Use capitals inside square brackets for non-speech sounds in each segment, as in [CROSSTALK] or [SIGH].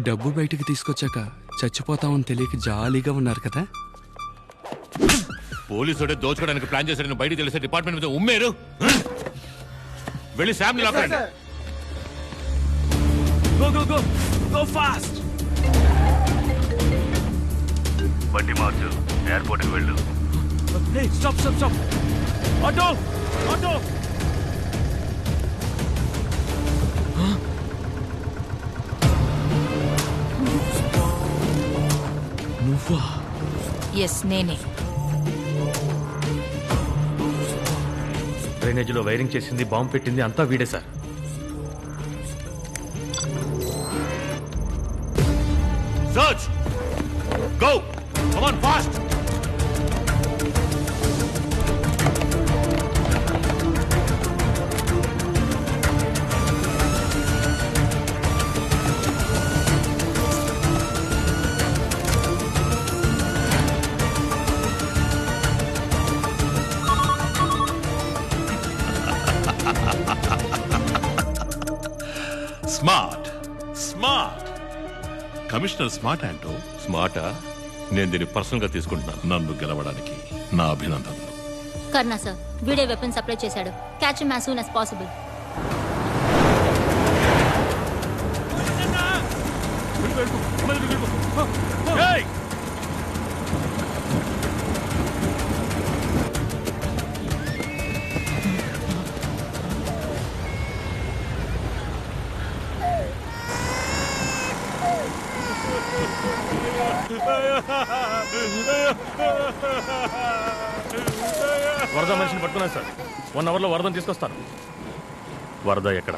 డబ్బు బయటికి తీసుకొచ్చాక చచ్చిపోతామని తెలియక జాలీగా ఉన్నారు కదా? పోలీసుడే దోచుకోవడానికి ప్లాన్ చేశాడని బయట తెలిసే డిపార్ట్మెంట్ మీద ఉమ్మేరు. వెళ్ళి శామ్ లాక్ రండి. Go go go go fast బండి మార్చు. ఎయిర్పోర్ట్కి వెళ్ళు. Stop stop stop auto auto నువ్వా ఎస్ నేనే. డ్రైనేజీలో వైరింగ్ చేసింది బాంబు పెట్టింది అంతా వీడే sir. Search go come on fast commissioner smart అంటూ? స్మార్టా? నేను దీన్ని పర్సనల్గా తీసుకుంటున్నాను. నన్ను గెలవడానికి నా అభినందనలు. కర్ణ సార్ వీడే వెపన్ సప్లై చేశాడు. Catch him as soon as possible Varada one అవర్లో వరదను తీసుకొస్తాను వరద ఎక్కడ?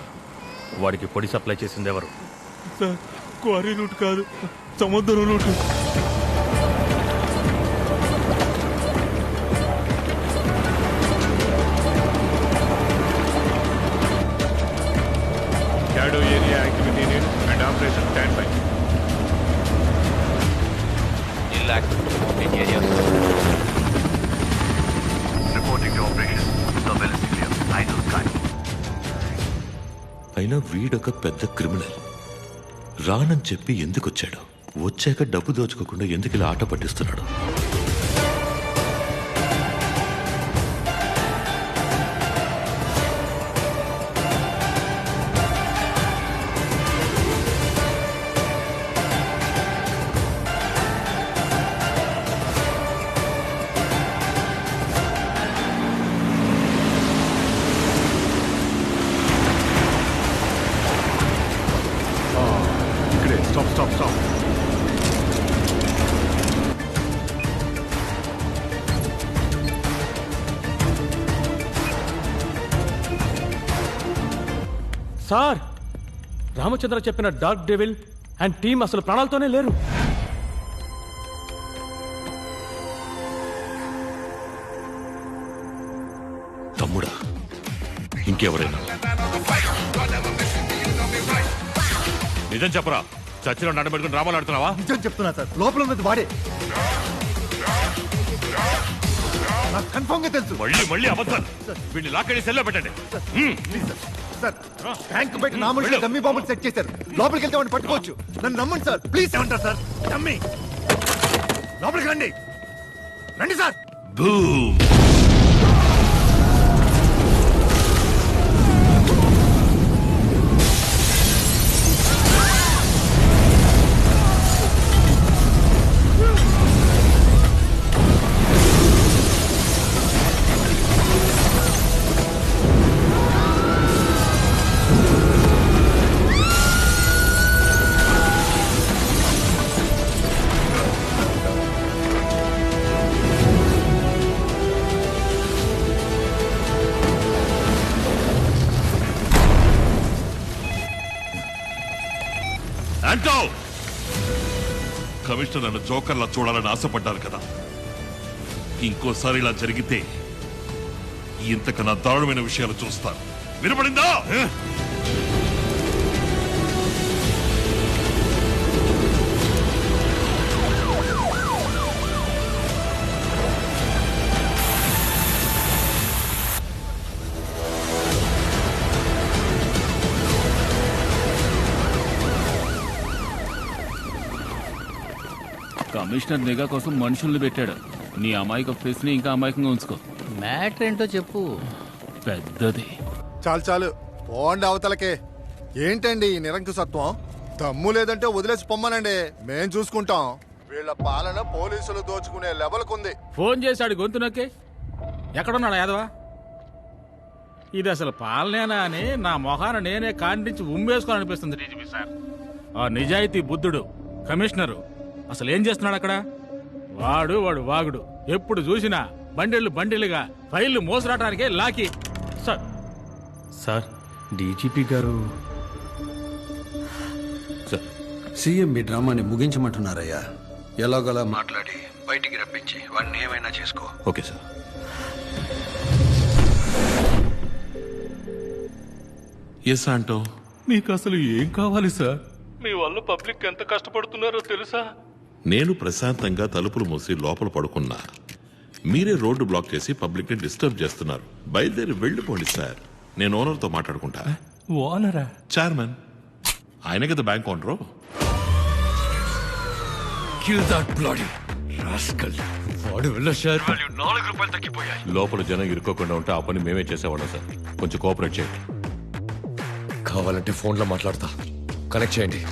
వాడికి పొడి సప్లై చేసింది ఎవరు? సార్ క్వారీ రూట్ కాదు సముద్రం route. Shadow area activity unit and operation standby. Reporting అయినా వీడొక పెద్ద క్రిమినల్. రానని చెప్పి ఎందుకు వచ్చాడు వచ్చాక డబ్బు దోచుకోకుండా ఎందుకు ఇలా ఆట పట్టిస్తున్నాడు? స్టాప్ స్టాప్ సార్ రామచంద్ర చెప్పిన డార్క్ డెవిల్ అండ్ టీం అసలు ప్రాణాలతోనే లేరు. తమ్ముడా ఇంకెవరైనా? నిజం చెప్పరా? చర్చిలో నడబెట్టుకుని డ్రామాలు ఆడుతున్నావా? నిజం చెప్తున్నా సార్. లోపల ఉన్నది వాడే. నాకు కన్ఫర్మ్గా తెలుసు. మళ్ళీ మళ్ళీ అబద్ధాలు వీడిని లాక్కడి సెల్లో పెట్టండి. Please sir. ట్యాంక్ బయట నామూలుగా డమ్మీ బాంబులు సెట్ చేశారు. లోపలికి వెళ్తే వాడిని పట్టుకోవచ్చు. నన్ను నమ్మండి సార్. ప్లీజ్ ఏమంటారు సార్? డమ్మీ. లోపలికి రండి. రండి సార్. బూమ్. పెట్టావు కమిషనర్ నన్ను జోకర్లా చూడాలని ఆశపడ్డారు కదా. ఇంకోసారి ఇలా జరిగితే ఇంతకన్నా దారుణమైన విషయాలు చూస్తారు వినపడిందా? కమిషనర్ నిఘా కోసం మనుషుల్ని పెట్టాడు. నీ అమాయక ఫేస్ని ఇంకా అమాయకంగా ఉంచుకో. మ్యాటర్ ఏంటో చెప్పు. పెద్దది. చాలు చాలు. పోండి అవతలకే. ఏంటండి ఈ నిరంకుశత్వం? దమ్ము లేదంటే వదిలేసి పొమ్మనండి. మేం చూసుకుంటాం. వీళ్ళ పాలన పోలీసులు దోచుకునే లెవెల్కుంది. ఫోన్ చేశాడు గొంతు నొక్కి. ఎక్కడున్నాడు యాదవా? ఇది అసలు పాలనేనా అని నా మొహాన నేనే కాండించి ఉమ్మేసుకోవాలని అనిపిస్తుంది డీజీపీ సార్. ఆ నిజాయితీ బుద్ధుడు కమిషనరు అసలు ఏం చేస్తున్నాడు అక్కడ? వాడు వాడు వాగుడు. ఎప్పుడు చూసినా బండిళ్ళు బండిలుగా ఫైళ్ళు మోసరాటానికే లాకి. సార్. సార్ డీజీపీ గారు సార్ సీఎం మీ డ్రామాని ముగించమంటున్నారయ్యా. ఎలాగోలా మాట్లాడి బయటికి రప్పించి వాడిని ఏమైనా చేసుకో. Okay sir. ఎస్ ఆంటో మీకు అసలు ఏం కావాలి సార్? మీ వల్ల పబ్లిక్ ఎంత కష్టపడుతున్నారో తెలుసా? నేను ప్రశాంతంగా తలుపులు మూసి లోపల పడుకున్నా. మీరే రోడ్డు బ్లాక్ చేసి పబ్లిక్ని డిస్టర్బ్ చేస్తున్నారు. బయలుదేరి వెళ్ళిపోండి సార్. నేను ఓనర్తో మాట్లాడుకుంటా. ఓనరా? చైర్మన్ ఆయన కదా బ్యాంక్ ఓనరు? లోపల జనం ఇరుక్కోకుండా ఉంటే ఆ పని మేమే చేసేవాళ్ళం సార్. కొంచెం కోఆపరేట్ చేయండి. కావాలంటే ఫోన్లో మాట్లాడతా. కనెక్ట్ చేయండి.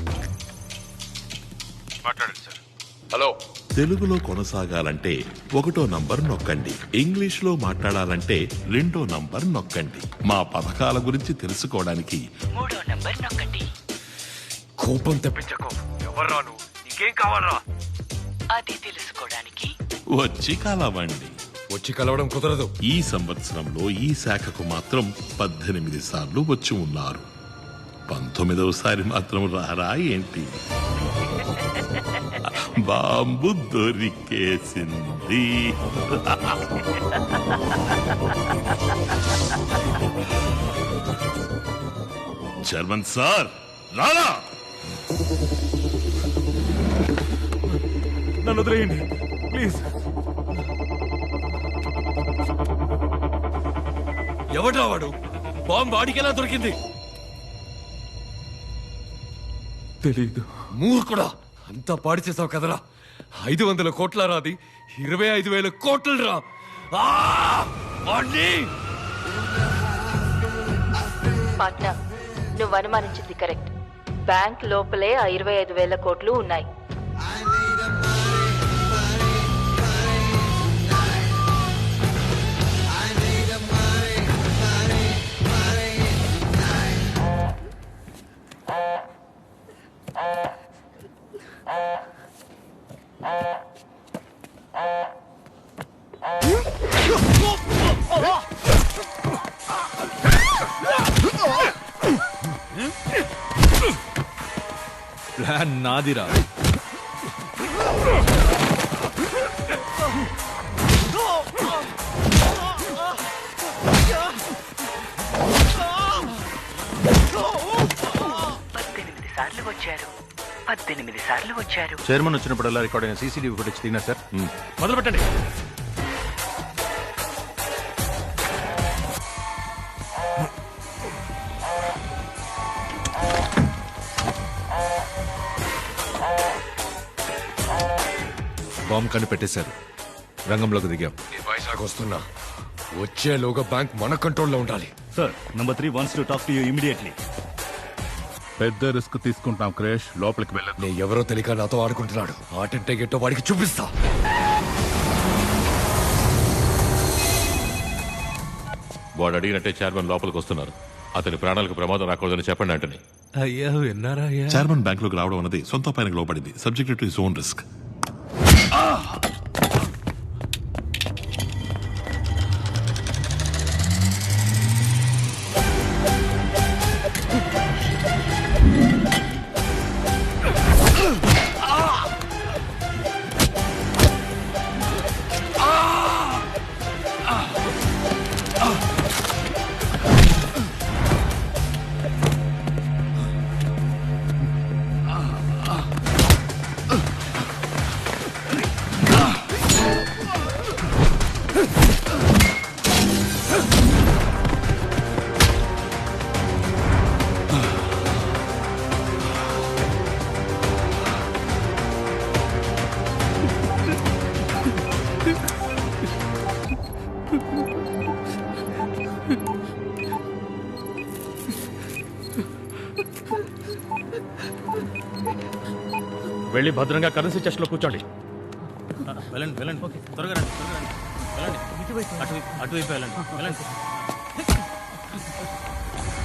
హలో. తెలుగులో కొనసాగాలంటే ఒకటో నంబర్ నొక్కండి. ఇంగ్లీష్లో మాట్లాడాలంటే రెండో నంబర్ నొక్కండి. మా పథకాల గురించి తెలుసుకోవడానికి మూడో నంబర్ నొక్కండి. కోపం తెప్పించకు ఎవర్రా నువ్వు నీకేం కావాలరా? అది తెలుసుకోవడానికి వచ్చి కలవండి. వచ్చి కలవడం కుదరదు. ఈ సంవత్సరంలో ఈ శాఖకు మాత్రం పద్దెనిమిది సార్లు వచ్చి ఉన్నారు. పంతొమ్మిదవసారి మాత్రం రారా ఏంటి? [LAUGHS] బాంబు దొరికేసింది. చర్మన్ సార్ రారా నన్ను వదిలేయండి ప్లీజ్. ఎవడ్రా వాడు? బాంబు వాడికెలా దొరికింది? తెలీదు. మూర్ఖుడా! అంతా పాడు చేసావు కదరా. ఐదు వందల కోట్ల రాది ఇరవై ఐదు వేల కోట్లు రా. ఆ! నువ్వు అనుమానించింది కరెక్ట్. బ్యాంక్ లోపలే ఆ ఇరవై ఐదు వేల కోట్లు ఉన్నాయి. ప్లాన్ నాదిరా. పద్దెనిమిది సార్లు వచ్చారు. పద్దెనిమిది సార్లు వచ్చారు. చైర్మన్ వచ్చినప్పుడల్లా రికార్డ్ అయిన సీసీటీవీ ఫుటేజ్ తిన్నా సార్ మొదలు పెట్టండి బాంబు కనిపెట్టేశారు రంగంలోకి దిగాం. వైజాగ్ వస్తున్నా. వచ్చేలోగా బ్యాంక్ మన కంట్రోల్లో ఉండాలి. Sir number three wants to talk to you immediately పెద్ద రిస్క్ తీసుకుంటాం క్రేష్. లోపలికి వెళ్ళదు నేను ఎవరో తెలియక నాతో ఆడుకుంటున్నాడు. ఆటంటే గెట్టో వాడికి చూపిస్తా. వాడు అడిగినట్టే చైర్మన్ లోపలికి వస్తున్నారు. అతని ప్రాణాలకు ప్రమాదం రాకూడదని చెప్పండి అంటని అయ్యా విన్నారా అయ్యా? చైర్మన్ బ్యాంక్లోకి రావడం అన్నది సొంత పైనకు లోపడింది subject to his own risk Ah! వెళ్ళి భద్రంగా కరెన్సీ చెస్ట్లో కూర్చోండి. వెళ్ళండి వెళ్ళండి. త్వరగా రండి త్వరగా రండి. వెళ్ళండి. అటువైపు అటువైపు వెళ్ళండి. వెళ్ళండి.